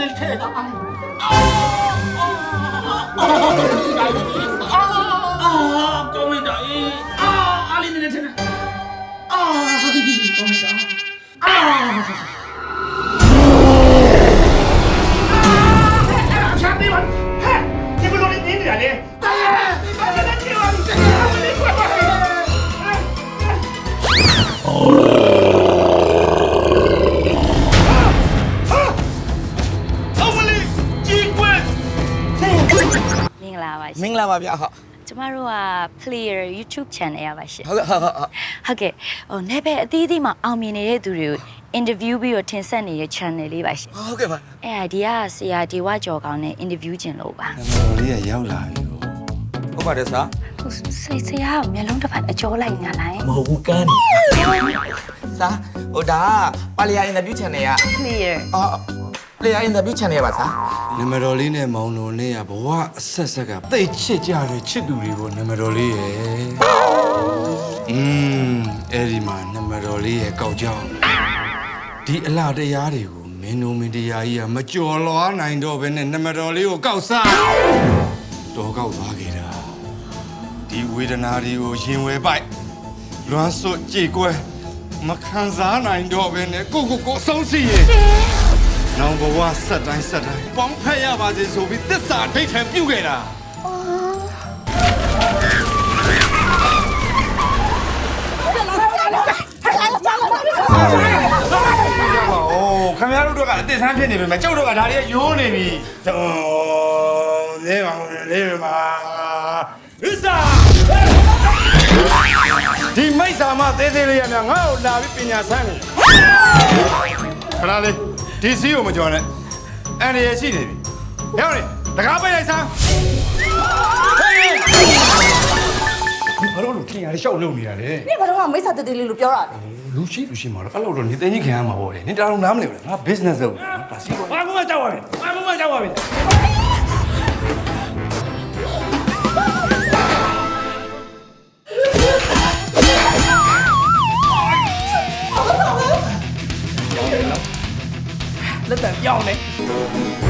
နည်းထဲတာအာကောင်းလိုက်တာအေးအာအားလေးနည်းနည်းထဲ ဗျဟုတ်ကျမတို့က Player YouTube channel ရပါရှင်ဟုတ်ကဲ့ဟုတ်ဟုတ်ဟုတ်ဟုတ်ကဲ့ဟိုနယ်ပယ်အသီးသီးမှာအောင်မြင်နေတဲ့သူတွေကို interview ပြီးတော့တင်ဆက်နေတဲ့ channel လေးပါရှင်ဟုတ်ကဲ့ပါအဲ့ဒါဒီကဆရာဒီဝကျော်ကောင်းနဲ့ interview ကျင်လို့ပါနံပါတ်လေးကရောက်လာပြီလို့ဟုတ်ပါတယ်ဆာဟိုစိတ်ဆရာကမျက်လုံးတစ်ဖက်အကျော်လိုက်ညာလိုက်မဟုတ်ဘူးကန်းနေဆာဟိုဒါကပါလီယာအင်တာဗျူး channel က Player အော်ပါလီယာအင်တာဗျူး channel ပါဆာ နံပါတ်တော်လေးနဲ့မောင်တော်နဲ့ကဘဝအဆက်ဆက်ကသိတ်ချစ်ကြတဲ့ချစ်သူတွေကိုနံပါတ်တော်လေးရဲ့อืมအဲ့ဒီမှာနံပါတ်တော်လေးရဲ့ကောက်ကြောင်းဒီအလားတရားတွေကိုမင်းတို့မင်းတရားကြီးကမကြော်လွားနိုင်တော့ဘဲနဲ့နံပါတ်တော်လေးကိုကောက်စားတော်ကောက်သွားခဲ့တာဒီဝေဒနာတွေကိုရင်ဝယ်ပိုက်လွမ်းစွတ်ကြေကွဲမခံစားနိုင်တော့ဘဲနဲ့ကိုကိုကိုအဆုံးစီရဲ့ နောင်ဘဝဆက်တိုင်းဆက်တိုင်းပေါင်းဖက်ရပါစေဆိုပြီးသစ္စာဒိဋ္ဌံပြုခဲ့တာโอ้ခင်ဗျားတို့တော့ကအစ်ဆန်းဖြစ်နေပြီမဲ့ကျုပ်တို့ကဒါတွေကယိုးနေပြီဟိုနေပါနေပါဣစာဒီမိတ်ဆာမသေးသေးလေးရမြငါ့ကိုလာပြီးပညာဆန်းနေခဏလေး ဒီစီးကိုမကြော်နဲ့အန်ရယ်ရှိနေပြီဟဲ့ဟိုတကားပိတ်လိုက်စမ်းဟေးဘာလို့လို့ခင်ရလျှောက်လုံနေရလဲနင်ဘာလို့ကမိစ္ဆာတူတူလေးလို့ပြောတာလဲလူရှိလူရှိမှာတော့အဲ့လိုတော့နေသိချင်းခင်ရမှာပေါ့လေနေတအားလုံးနားမလဲဘူးလားငါ business လုပ်ငါဒါစီးပေါ့ဘာမှမကြောက်ပါနဲ့ဘာမှမကြောက်ပါနဲ့ လက်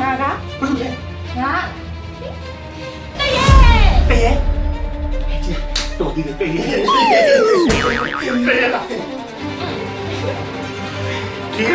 ငါကဘာလို့လဲငါတရေပဲတော်ဒီပဲပဲလားဒီ